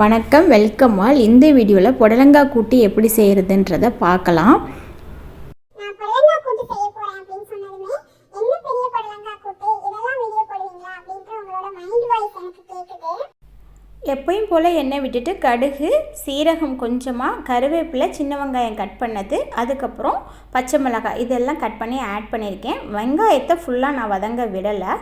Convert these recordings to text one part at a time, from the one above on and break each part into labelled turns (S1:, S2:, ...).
S1: வணக்கம் welcome all இந்த வீடியோவில் புடலங்காய் கூட்டு எப்படி செய்கிறதுன்றதை பார்க்கலாம். எப்பயும் போல் எண்ணெய் விட்டுட்டு கடுகு சீரகம் கொஞ்சமாக கருவேப்பிலை சின்ன வெங்காயம் கட் பண்ணது. அதுக்கப்புறம் பச்சை மிளகாய் இதெல்லாம் கட் பண்ணி ஆட் பண்ணியிருக்கேன் வெங்காயத்தை ஃபுல்லாக நான் வதங்க விடலை.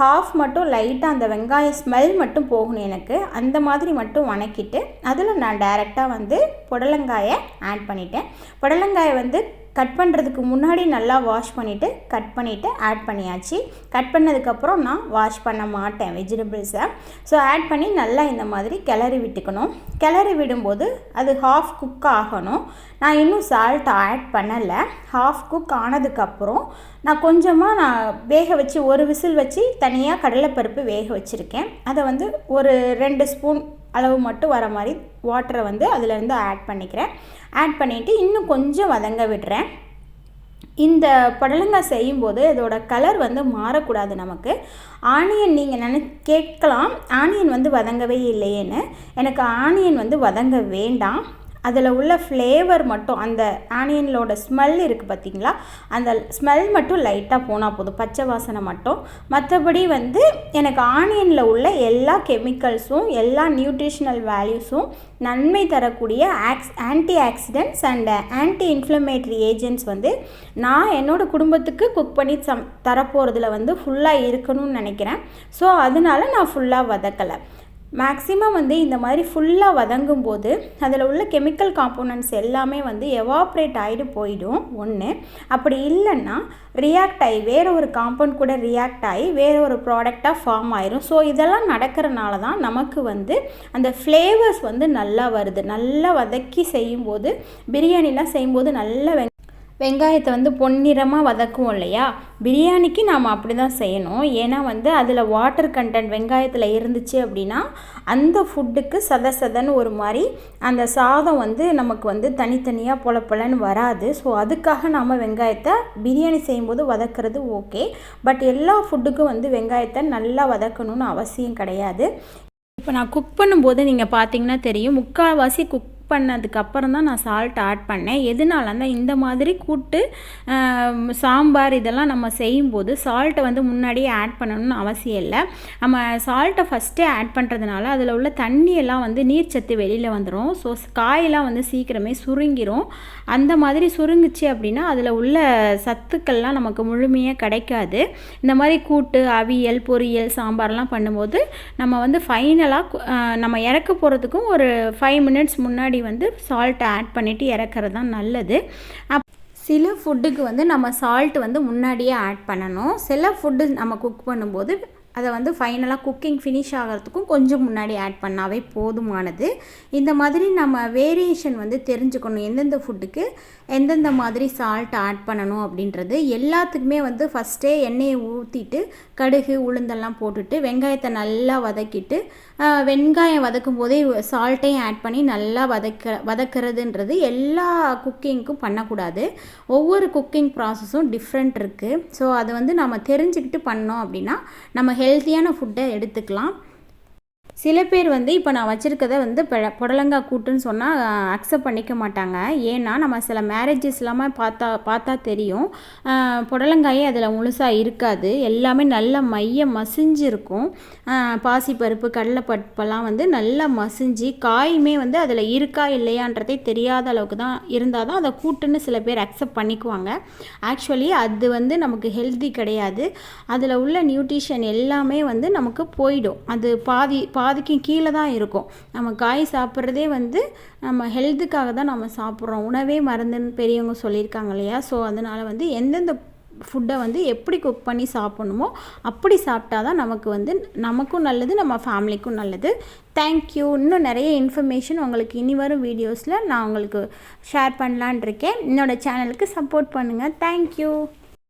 S1: ஹாஃப் மட்டும் லைட்டாக அந்த வெங்காய ஸ்மெல் மட்டும் போகணும் எனக்கு. அந்த மாதிரி மட்டும் வணக்கிட்டு அதில் நான் டைரெக்டாக வந்து புடலங்காயை ஆட் பண்ணிட்டேன். புடலங்காயை வந்து கட் பண்ணுறதுக்கு முன்னாடி நல்லா வாஷ் பண்ணிவிட்டு கட் பண்ணிவிட்டு ஆட் பண்ணியாச்சு. கட் பண்ணதுக்கப்புறம் நான் வாஷ் பண்ண மாட்டேன் வெஜிடபிள்ஸை ஸோ ஆட் பண்ணி நல்லா இந்த மாதிரி கிளறி விட்டுக்கணும். கிளறி விடும்போது அது ஹாஃப் குக் ஆகணும். நான் இன்னும் சால்ட் ஆட் பண்ணலை. ஹாஃப் குக் ஆனதுக்கப்புறம் நான் கொஞ்சமாக நான் வேக வச்சு ஒரு விசில் வச்சு தனியாக கடலைப்பருப்பு வேக வச்சுருக்கேன். அதை வந்து ஒரு ரெண்டு ஸ்பூன் அளவு மட்டும் வர மாதிரி வாட்டரை வந்து அதிலேருந்து ஆட் பண்ணிக்கிறேன். ஆட் பண்ணிவிட்டு இன்னும் கொஞ்சம் வதங்க விடுறேன். இந்த புடலங்காய் செய்யும்போது இதோட கலர் வந்து மாறக்கூடாது நமக்கு. ஆனியன் நீங்கள் நினை கேட்கலாம். ஆனியன் வந்து வதங்கவே இல்லையேன்னு. எனக்கு ஆனியன் வந்து வதங்க வேண்டாம். அதில் உள்ள ஃப்ளேவர் மட்டும் அந்த ஆனியனோட ஸ்மெல் இருக்குது பார்த்தீங்களா? அந்த ஸ்மெல் மட்டும் லைட்டாக போனால் போதும் பச்சை வாசனை மட்டும். மற்றபடி வந்து எனக்கு ஆனியனில் உள்ள எல்லா கெமிக்கல்ஸும் எல்லா நியூட்ரிஷனல் வேல்யூஸும் நன்மை தரக்கூடிய aux anti oxidants and anti inflammatory agents வந்து நான் என்னோடய குடும்பத்துக்கு குக் பண்ணி சம் தரப்போகிறதுல வந்து ஃபுல்லாக இருக்கணும்னு நினைக்கிறேன். ஸோ அதனால நான் ஃபுல்லாக வதக்கலை. மேக்ஸிமம் வந்து இந்த மாதிரி ஃபுல்லாக வதங்கும் போது அதில் உள்ள கெமிக்கல் காம்போனன்ட்ஸ் எல்லாமே வந்து எவாப்ரேட் ஆகிட்டு போயிடும் ஒன்று அப்படி இல்லைன்னா ரியாக்ட் ஆகி வேறு ஒரு காம்பவுண்ட் கூட ரியாக்ட் ஆகி வேறு ஒரு ப்ராடக்டாக ஃபார்ம் ஆயிரும். ஸோ இதெல்லாம் நடக்கிறனால தான் நமக்கு வந்து அந்த ஃப்ளேவர்ஸ் வந்து நல்லா வருது. நல்லா வதக்கி செய்யும்போது பிரியாணிலாம் செய்யும்போது நல்ல வெங்க வெங்காயத்தை வந்து பொன்னிறமாக வதக்குவோம் இல்லையா? பிரியாணிக்கு நாம் அப்படி தான் செய்யணும். ஏன்னா வந்து அதில் வாட்டர் கண்டென்ட் வெங்காயத்தில் இருந்துச்சு அப்படின்னா அந்த ஃபுட்டுக்கு சத சதன்னு ஒரு மாதிரி அந்த சாதம் வந்து நமக்கு வந்து தனித்தனியாக பொல பொலன்னு வராது. ஸோ அதுக்காக நாம் வெங்காயத்தை பிரியாணி செய்யும்போது வதக்குறது ஓகே பட் எல்லா ஃபுட்டுக்கும் வந்து வெங்காயத்தை நல்லா வதக்கணும்னு அவசியம் கிடையாது. இப்போ நான் குக் பண்ணும்போது நீங்கள் பார்த்தீங்கன்னா தெரியும் முக்கால்வாசி குக் பண்ணதுக்கப்புறம் தான் நான் சால்ட் ஆட் பண்ணேன். எதனாலன்னா இந்த மாதிரி கூட்டு சாம்பார் இதெல்லாம் நம்ம செய்யும்போது சால்ட்டை வந்து முன்னாடியே ஆட் பண்ணணும்னு அவசியம் இல்லை. நம்ம சால்ட்டை ஃபஸ்ட்டே ஆட் பண்ணுறதுனால அதில் உள்ள தண்ணியெல்லாம் வந்து நீர்ச்சத்து வெளியில் வந்துடும் ஸோ காயெல்லாம் வந்து சீக்கிரமே சுருங்கிரும். அந்த மாதிரி சுருங்குச்சு அப்படின்னா அதில் உள்ள சத்துக்கள்லாம் நமக்கு முழுமையாக கிடைக்காது. இந்த மாதிரி கூட்டு அவியல் பொரியல் சாம்பார்லாம் பண்ணும்போது நம்ம வந்து ஃபைனலாக நம்ம இறக்க போகிறதுக்கும் ஒரு ஃபைவ் மினிட்ஸ் முன்னாடி வந்து சால்ட்டை ஆட் பண்ணிவிட்டு இறக்குறது தான் நல்லது. அப் சில ஃபுட்டுக்கு வந்து நம்ம சால்ட் வந்து முன்னாடியே ஆட் பண்ணணும். சில ஃபுட்டு நம்ம குக் பண்ணும்போது அதை வந்து ஃபைனலாக குக்கிங் ஃபினிஷ் ஆகிறதுக்கும் கொஞ்சம் முன்னாடி ஆட் பண்ணாவே போதுமானது. இந்த மாதிரி நம்ம வேரியேஷன் வந்து தெரிஞ்சுக்கணும். எந்தெந்த ஃபுட்டுக்கு எந்தெந்த மாதிரி சால்ட் ஆட் பண்ணணும் அப்படின்றது எல்லாத்துக்குமே வந்து ஃபஸ்ட்டே எண்ணெயை ஊற்றிட்டு கடுகு உளுந்தெல்லாம் போட்டுட்டு வெங்காயத்தை நல்லா வதக்கிட்டு வெங்காயம் வதக்கும் போதே சால்ட்டையும் ஆட் பண்ணி நல்லா வதக்க வதக்கிறதுன்றது எல்லா குக்கிங்க்கும் பண்ணக்கூடாது. ஒவ்வொரு குக்கிங் ப்ராசஸும் டிஃப்ரெண்ட் இருக்குது ஸோ அதை வந்து நம்ம தெரிஞ்சுக்கிட்டு பண்ணோம் அப்படின்னா நம்ம ஹெல்த் ஹெல்த்தியான ஃபுட்டை எடுத்துக்கலாம். சில பேர் வந்து இப்போ நான் வச்சுருக்கத வந்து பெ- புடலங்காய் கூட்டுன்னு சொன்னால் அக்செப்ட் பண்ணிக்க மாட்டாங்க. ஏன்னா நம்ம சில மேரேஜஸ் எல்லாமே பார்த்தா பார்த்தா தெரியும். புடலங்காயே அதில் முழுசாக இருக்காது. எல்லாமே நல்ல மைய மசிஞ்சிருக்கும். பாசிப்பருப்பு கடலைப்பருப்பெல்லாம் வந்து நல்லா மசிஞ்சு காயுமே வந்து அதில் இருக்கா இல்லையான்றதே தெரியாத அளவுக்கு தான் இருந்தால் தான் அதை கூட்டுன்னு சில பேர் அக்செப்ட் பண்ணிக்குவாங்க. ஆக்சுவலி அது வந்து நமக்கு ஹெல்தி கிடையாது. அதில் உள்ள நியூட்ரிஷன் எல்லாமே வந்து நமக்கு போயிடும். அது பாதி பா பாதிக்கும் கீழே தான் இருக்கும். நம்ம காய் சாப்பிட்றதே வந்து நம்ம ஹெல்த்துக்காக தான் நம்ம சாப்பிட்றோம். உணவே மருந்துன்னு பெரியவங்க சொல்லியிருக்காங்க இல்லையா? ஸோ அதனால் வந்து எந்தெந்த ஃபுட்டை வந்து எப்படி குக் பண்ணி சாப்பிட்ணுமோ அப்படி சாப்பிட்டா தான் நமக்கு வந்து நமக்கும் நல்லது நம்ம ஃபேமிலிக்கும் நல்லது. தேங்க்யூ இன்னும் நிறைய இன்ஃபர்மேஷன் உங்களுக்கு இனி வரும் வீடியோஸில் நான் உங்களுக்கு ஷேர் பண்ணலான் இருக்கேன். என்னோடய சேனலுக்கு சப்போர்ட் பண்ணுங்கள் தேங்க்யூ